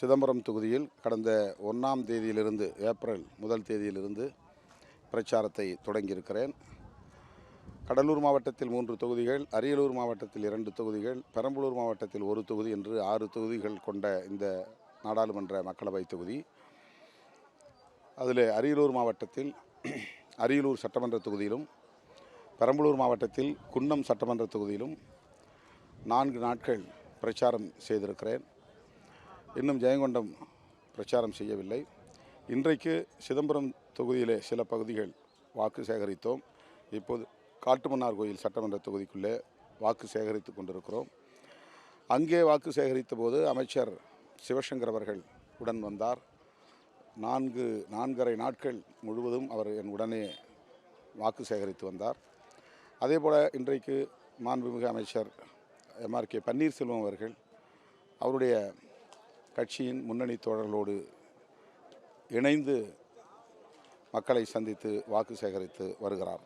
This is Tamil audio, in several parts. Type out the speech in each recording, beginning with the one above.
சிதம்பரம் தொகுதியில் கடந்த ஒன்றாம் தேதியிலிருந்து ஏப்ரல் முதல் தேதியிலிருந்து பிரச்சாரத்தை தொடங்கியிருக்கிறேன். கடலூர் மாவட்டத்தில் மூன்று தொகுதிகள் அரியலூர் மாவட்டத்தில் இரண்டு தொகுதிகள் பெரம்பலூர் மாவட்டத்தில் ஒரு தொகுதி என்று ஆறு தொகுதிகள் கொண்ட இந்த நாடாளுமன்ற மக்களவை தொகுதி. அதில் அரியலூர் மாவட்டத்தில் அரியலூர் சட்டமன்ற தொகுதியிலும் பெரம்பலூர் மாவட்டத்தில் குன்னம் சட்டமன்ற தொகுதியிலும் நான்கு நாட்கள் பிரச்சாரம் செய்திருக்கிறேன். இன்னும் ஜெயங்கொண்டம் பிரச்சாரம் செய்யவில்லை. இன்றைக்கு சிதம்பரம் தொகுதியிலே சில பகுதிகள் வாக்கு சேகரித்தோம். இப்போது காட்டுமன்னார் கோயில் சட்டமன்ற தொகுதிக்குள்ளே வாக்கு சேகரித்து கொண்டிருக்கிறோம். அங்கே வாக்கு சேகரித்த போது அமைச்சர் சிவசங்கர் அவர்கள் உடன் வந்தார். நான்கு நான்கரை நாட்கள் முழுவதும் அவர் என் உடனே வாக்கு சேகரித்து வந்தார். அதேபோல் இன்றைக்கு மாண்புமிகு அமைச்சர் எம்ஆர் கே பன்னீர்செல்வம் அவர்கள் அவருடைய கட்சியின் முன்னணி தோழர்களோடு இணைந்து மக்களை சந்தித்து வாக்கு சேகரித்து வருகிறார்.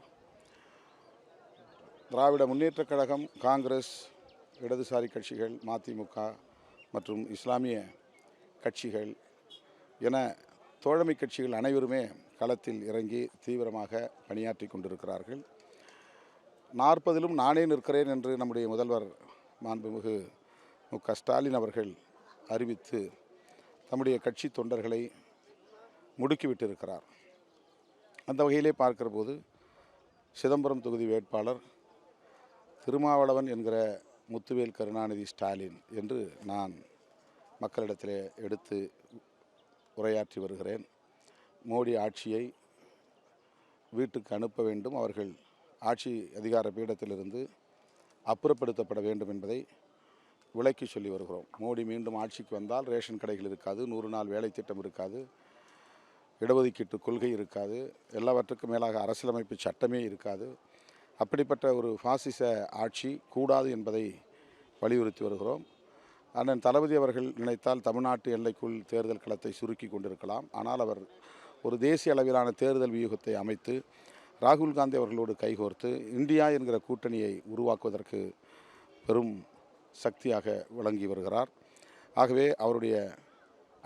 திராவிட முன்னேற்றக் கழகம் காங்கிரஸ் இடதுசாரி கட்சிகள் மதிமுக மற்றும் இஸ்லாமிய கட்சிகள் என தோழமை கட்சிகள் அனைவருமே களத்தில் இறங்கி தீவிரமாக பணியாற்றி கொண்டிருக்கிறார்கள். நாற்பதிலும் நானே நிற்கிறேன் என்று நம்முடைய முதல்வர் மாண்புமிகு மு க ஸ்டாலின் அவர்கள் அறிவித்து தம்முடைய கட்சி தொண்டர்களை முடுக்கிவிட்டிருக்கிறார். அந்த வகையிலே பார்க்கிற போது சிதம்பரம் தொகுதி வேட்பாளர் திருமாவளவன் என்கிற முத்துவேல் கருணாநிதி ஸ்டாலின் என்று நான் மக்களிடத்திலே எடுத்து உரையாற்றி வருகிறேன். மோடி ஆட்சியை வீட்டுக்கு அனுப்ப வேண்டும். அவர்கள் ஆட்சி அதிகார பீடத்திலிருந்து அப்புறப்படுத்தப்பட வேண்டும் என்பதை விளக்கி சொல்லி வருகிறோம். மோடி மீண்டும் ஆட்சிக்கு வந்தால் ரேஷன் கடைகள் இருக்காது நூறு நாள் வேலை திட்டம் இருக்காது இடஒதுக்கீட்டு கொள்கை இருக்காது எல்லாவற்றுக்கும் மேலாக அரசியலமைப்பு சட்டமே இருக்காது. அப்படிப்பட்ட ஒரு பாசிச ஆட்சி கூடாது என்பதை வலியுறுத்தி வருகிறோம். அண்ணன் தளபதி அவர்கள் நினைத்தால் தமிழ்நாட்டு எல்லைக்குள் தேர்தல் களத்தை சுருக்கி கொண்டிருக்கலாம். ஆனால் அவர் ஒரு தேசிய அளவிலான தேர்தல் வியூகத்தை அமைத்து ராகுல் காந்தி அவர்களோடு கைகோர்த்து இந்தியா என்கிற கூட்டணியை உருவாக்குவதற்கு பெரும் சக்தியாக விளங்கி வருகிறார். ஆகவே அவருடைய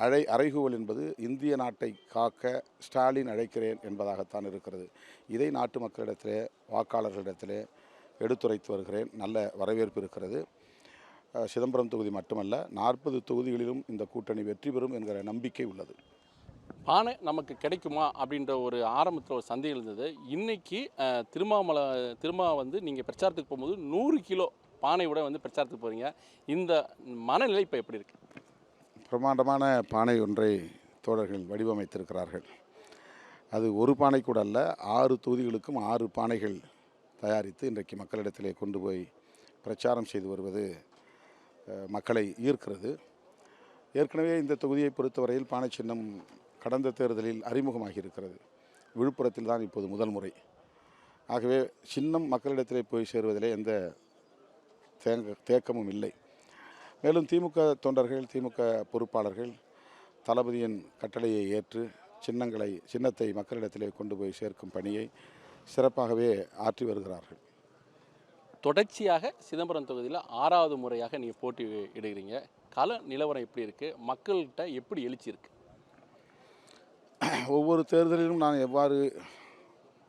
அழை அறைகூவல் என்பது இந்திய நாட்டை காக்க ஸ்டாலின் அழைக்கிறேன் என்பதாகத்தான் இருக்கிறது. இதை நாட்டு மக்களிடத்திலே வாக்காளர்களிடத்திலே எடுத்துரைத்து வருகிறேன். நல்ல வரவேற்பு இருக்கிறது. சிதம்பரம் தொகுதி மட்டுமல்ல நாற்பது தொகுதிகளிலும் இந்த கூட்டணி வெற்றி பெறும் என்கிற நம்பிக்கை உள்ளது. பானை நமக்கு கிடைக்குமா அப்படின்ற ஒரு ஆரம்பத்தில் ஒரு சந்தேகம் இருந்தது. இன்றைக்கி திருமாமலை திருமா வந்து நீங்கள் பிரச்சாரத்துக்கு போகும்போது நூறு கிலோ பானையோட வந்து பிரச்சாரத்துக்கு போகிறீங்க இந்த மனநிலை இப்போ எப்படி இருக்கு? பிரமாண்டமான பானை ஒன்றை தோழர்கள் வடிவமைத்திருக்கிறார்கள். அது ஒரு பானை கூட அல்ல ஆறு தொகுதிகளுக்கும் ஆறு பானைகள் தயாரித்து இன்றைக்கு மக்களிடத்திலே கொண்டு போய் பிரச்சாரம் செய்து வருவது மக்களை ஈர்க்கிறது. ஏற்கனவே இந்த தொகுதியை பொறுத்தவரையில் பானை சின்னம் கடந்த தேர்தலில் அறிமுகமாகி இருக்கிறது. விழுப்புரத்தில் தான் இப்போது முதல் முறை. ஆகவே சின்னம் மக்களிடத்திலே போய் சேருவதிலே எந்த தேங்க தேக்கமும் இல்லை. மேலும் திமுக தொண்டர்கள் திமுக பொறுப்பாளர்கள் தளபதியின் கட்டளையை ஏற்று சின்னங்களை சின்னத்தை மக்களிடத்திலே கொண்டு போய் சேர்க்கும் பணியை சிறப்பாகவே ஆற்றி வருகிறார்கள். தொடர்ச்சியாக சிதம்பரம் தொகுதியில் ஆறாவது முறையாக நீங்கள் போட்டி இடுகிறீங்க. கள நிலவரம் எப்படி இருக்குது மக்கள்கிட்ட எப்படி எழுச்சி இருக்குது ஒவ்வொரு தேர்தலிலும் நான் எவ்வாறு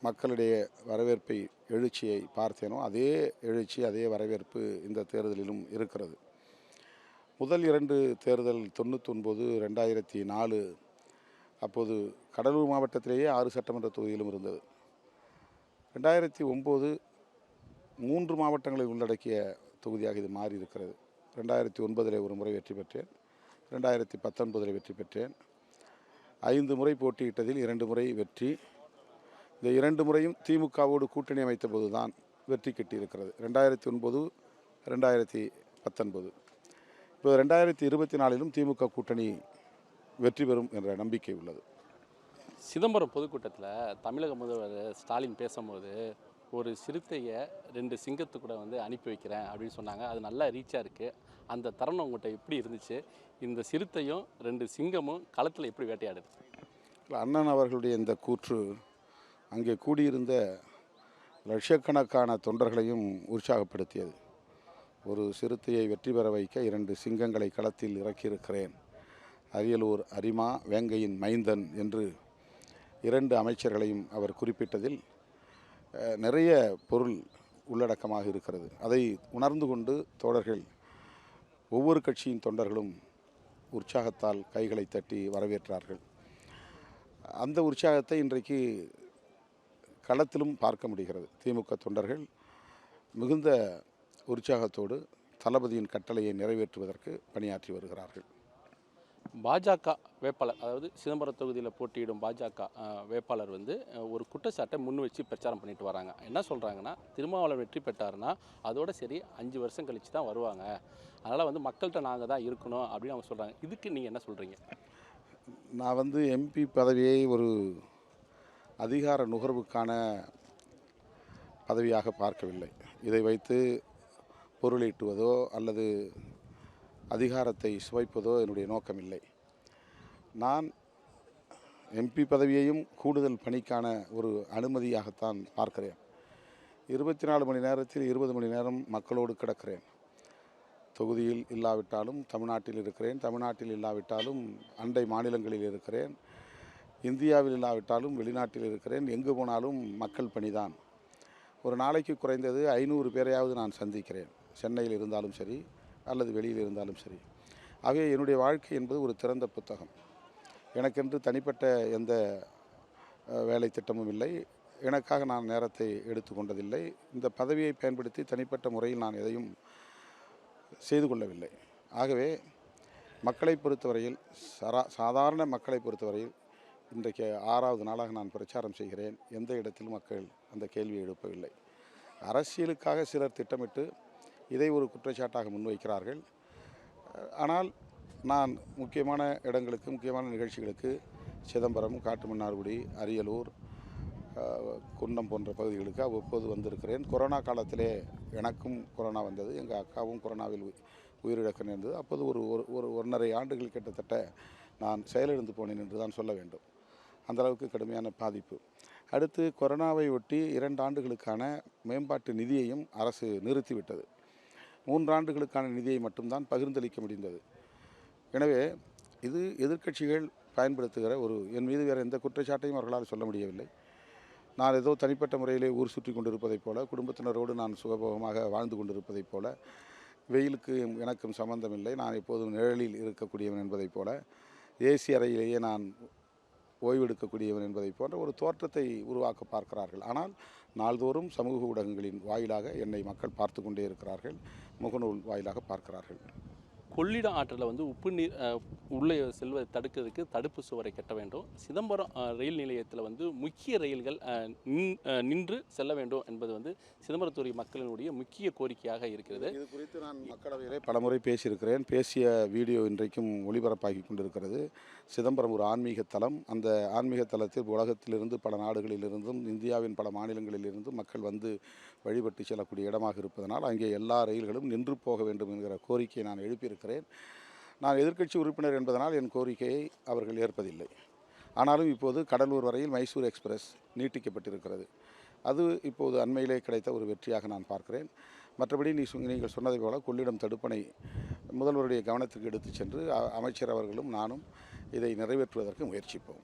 மக்களுடைய வரவேற்பை எழுச்சியை பார்த்தேனோ அதே எழுச்சி அதே வரவேற்பு இந்த தேர்தலிலும் இருக்கிறது. முதல் இரண்டு தேர்தல் தொண்ணூத்தொன்பது ரெண்டாயிரத்தி நாலு அப்போது கடலூர் மாவட்டத்திலேயே ஆறு சட்டமன்ற தொகுதியிலும் இருந்தது. ரெண்டாயிரத்தி ஒம்பது மூன்று மாவட்டங்களை உள்ளடக்கிய தொகுதியாக இது மாறி இருக்கிறது. ரெண்டாயிரத்தி ஒன்பதில் ஒரு முறை வெற்றி பெற்றேன். ரெண்டாயிரத்தி பத்தொன்பதில் வெற்றி பெற்றேன். ஐந்து முறை போட்டியிட்டதில் இரண்டு முறை வெற்றி. இந்த இரண்டு முறையும் திமுகவோடு கூட்டணி அமைத்த போது தான் வெற்றி கிட்டியிருக்கிறது. ரெண்டாயிரத்தி ஒன்பது ரெண்டாயிரத்தி பத்தொன்பது. இப்போ ரெண்டாயிரத்தி இருபத்தி நாலிலும் திமுக கூட்டணி வெற்றி பெறும் என்ற நம்பிக்கை உள்ளது. சிதம்பரம் பொதுக்கூட்டத்தில் தமிழக முதல்வர் ஸ்டாலின் பேசும்போது ஒரு சிறுத்தையை ரெண்டு சிங்கத்து கூட வந்து அனுப்பி வைக்கிறேன் அப்படின்னு சொன்னாங்க. அது நல்லா ரீச்சாக இருக்குது அந்த தருணம் உங்கள்கிட்ட எப்படி இருந்துச்சு? இந்த சிறுத்தையும் ரெண்டு சிங்கமும் களத்தில் எப்படி வேட்டையாடுது? அண்ணன் அவர்களுடைய இந்த கூற்று அங்கே கூடியிருந்த லட்சக்கணக்கான தொண்டர்களையும் உற்சாகப்படுத்தியது. ஒரு சிறுத்தையை வெற்றி பெற வைக்க இரண்டு சிங்கங்களை களத்தில் இறக்கியிருக்கிறேன். அரியலூர் அரிமா வேங்கையின் மைந்தன் என்று இரண்டு அமைச்சர்களையும் அவர் குறிப்பிட்டதில் நிறைய பொருள் உள்ளடக்கமாக இருக்கிறது. அதை உணர்ந்து கொண்டு தோழர்கள் ஒவ்வொரு கட்சியின் தொண்டர்களும் உற்சாகத்தால் கைகளை தட்டி வரவேற்றார்கள். அந்த உற்சாகத்தை இன்றைக்கு களத்திலும் பார்க்க முடிகிறது. திமுக தொண்டர்கள் மிகுந்த உற்சாகத்தோடு தளபதியின் கட்டளையை நிறைவேற்றுவதற்கு பணியாற்றி வருகிறார்கள். பாஜக வேட்பாளர் அதாவது சிதம்பரம் தொகுதியில் போட்டியிடும் பாஜக வேட்பாளர் வந்து ஒரு குற்றச்சாட்டை முன் வச்சு பிரச்சாரம் பண்ணிட்டு வராங்க. என்ன சொல்கிறாங்கன்னா திருமாவளவன் வெற்றி பெற்றாருன்னா அதோட சரி அஞ்சு வருஷம் கழிச்சு தான் வருவாங்க. அதனால் வந்து மக்கள்கிட்ட நாங்கள் தான் இருக்கணும் அப்படின்னு அவங்க சொல்கிறாங்க இதுக்கு நீங்கள் என்ன சொல்கிறீங்க நான் வந்து எம்பி பதவியை ஒரு அதிகார நுகர்வுக்கான பதவியாக பார்க்கவில்லை. இதை வைத்து பொருளீட்டுவதோ அல்லது அதிகாரத்தை சுவைப்பதோ என்னுடைய நோக்கமில்லை. நான் எம்பி பதவியையும் கூடுதல் பணிக்கான ஒரு அனுமதியாகத்தான் பார்க்கிறேன். இருபத்தி நாலு மணி நேரத்தில் இருபது மணி நேரம் மக்களோடு கிடக்கிறேன். தொகுதியில் இல்லாவிட்டாலும் தமிழ்நாட்டில் இருக்கிறேன். தமிழ்நாட்டில் இல்லாவிட்டாலும் அண்டை மாநிலங்களில் இருக்கிறேன். இந்தியாவில் இல்லாவிட்டாலும் வெளிநாட்டில் இருக்கிறேன். எங்கு போனாலும் மக்கள் பணிதான். ஒரு நாளைக்கு குறைந்தது ஐநூறு பேரையாவது நான் சந்திக்கிறேன். சென்னையில் இருந்தாலும் சரி அல்லது வெளியில் இருந்தாலும் சரி. ஆகவே என்னுடைய வாழ்க்கை என்பது ஒரு திறந்த புத்தகம். எனக்கென்று தனிப்பட்ட எந்த வேலை திட்டமும் இல்லை. எனக்காக நான் நேரத்தை எடுத்துக்கொண்டதில்லை இந்த பதவியை பயன்படுத்தி தனிப்பட்ட முறையில் நான் எதையும் செய்து கொள்ளவில்லை. ஆகவே மக்களை பொறுத்தவரையில் சரா சாதாரண மக்களை பொறுத்தவரையில் இன்றைக்கு ஆறாவது நாளாக நான் பிரச்சாரம் செய்கிறேன். எந்த இடத்திலும் மக்கள் அந்த கேள்வியை எழுப்பவில்லை? அரசியலுக்காக சிலர் திட்டமிட்டு இதை ஒரு குற்றச்சாட்டாக முன்வைக்கிறார்கள். ஆனால் நான் முக்கியமான இடங்களுக்கு முக்கியமான நிகழ்ச்சிகளுக்கு சிதம்பரம் காட்டுமன்னார்குடி அரியலூர் குன்னம் போன்ற பகுதிகளுக்கு அவ்வப்போது வந்திருக்கிறேன். கொரோனா காலத்திலே எனக்கும் கொரோனா வந்தது. எங்கள் அக்காவும் கொரோனாவில் உயி- உயிரிழக்க நேர்ந்தது. அப்போது ஒரு ஒரு ஒரு ஒன்றரை ஆண்டுகள் கிட்டத்தட்ட நான் செயலிழந்து போனேன் என்று தான் சொல்ல வேண்டும். அந்தளவுக்கு கடுமையான பாதிப்பு. அடுத்து கொரோனாவை ஒட்டி இரண்டு ஆண்டுகளுக்கான மேம்பாட்டு நிதியையும் அரசு நிறுத்திவிட்டது. மூன்றாண்டுகளுக்கான நிதியை மட்டும்தான் பகிர்ந்தளிக்க முடிந்தது. எனவே இது எதிர்க்கட்சிகள் பயன்படுத்துகிற ஒரு என் மீது வேறு எந்த குற்றச்சாட்டையும் அவர்களால் சொல்ல முடியவில்லை. நான் ஏதோ தனிப்பட்ட முறையிலே ஊர் சுற்றி கொண்டிருப்பதைப் போல குடும்பத்தினரோடு நான் சுகபோகமாக வாழ்ந்து கொண்டிருப்பதைப் போல வெயிலுக்கு எனக்கும் சம்பந்தமில்லை. நான் எப்போதும் நிழலில் இருக்கக்கூடியவன் என்பதைப் போல ஏசி அறையிலேயே நான் ஓய்வெடுக்கக்கூடியவன் என்பதை போன்ற ஒரு தோற்றத்தை உருவாக்க பார்க்கிறார்கள். ஆனால் நாள்தோறும் சமூக ஊடகங்களின் வாயிலாக என்னை மக்கள் பார்த்து கொண்டே இருக்கிறார்கள். முகநூல் வாயிலாக பார்க்கிறார்கள். கொள்ளிடம் ஆற்றில் வந்து உப்பு நீர் உள்ளே செல்வதை தடுக்கிறதுக்கு தடுப்பு சுவரை கட்ட வேண்டும். சிதம்பரம் ரயில் நிலையத்தில் வந்து முக்கிய ரயில்கள் நின்- நின்று செல்ல வேண்டும் என்பது வந்து சிதம்பரத்துறை மக்களினுடைய முக்கிய கோரிக்கையாக இருக்கிறது. இது குறித்து நான் மக்களவையிலே பலமுறை பேசியிருக்கிறேன். பேசிய வீடியோ இன்றைக்கும் ஒளிபரப்பாகி கொண்டிருக்கிறது. சிதம்பரம் ஒரு ஆன்மீக தலம். அந்த ஆன்மீக தலத்தில் உலகத்திலிருந்து பல நாடுகளிலிருந்தும் இந்தியாவின் பல மாநிலங்களிலிருந்தும் மக்கள் வந்து வழிபட்டு செல்லக்கூடிய இடமாக இருப்பதனால் அங்கே எல்லா ரயில்களும் நின்று போக வேண்டும் என்கிற கோரிக்கையை நான் எழுப்பியிருக்கிறேன். நான் எதிர்க்கட்சி உறுப்பினர் என்பதனால் என் கோரிக்கையை அவர்கள் ஏற்பதில்லை. ஆனாலும் இப்போது கடலூர் வரையில் மைசூர் எக்ஸ்பிரஸ் நீட்டிக்கப்பட்டிருக்கிறது. அது இப்போது அண்மையிலே கிடைத்த ஒரு வெற்றியாக நான் பார்க்கிறேன். மற்றபடி நீ நீங்கள் சொன்னதை போல கொள்ளிடம் தடுப்பணை முதல்வருடைய கவனத்துக்கு எடுத்துச் சென்று அமைச்சர் அவர்களும் நானும் இதை நிறைவேற்றுவதற்கு முயற்சிப்போம்.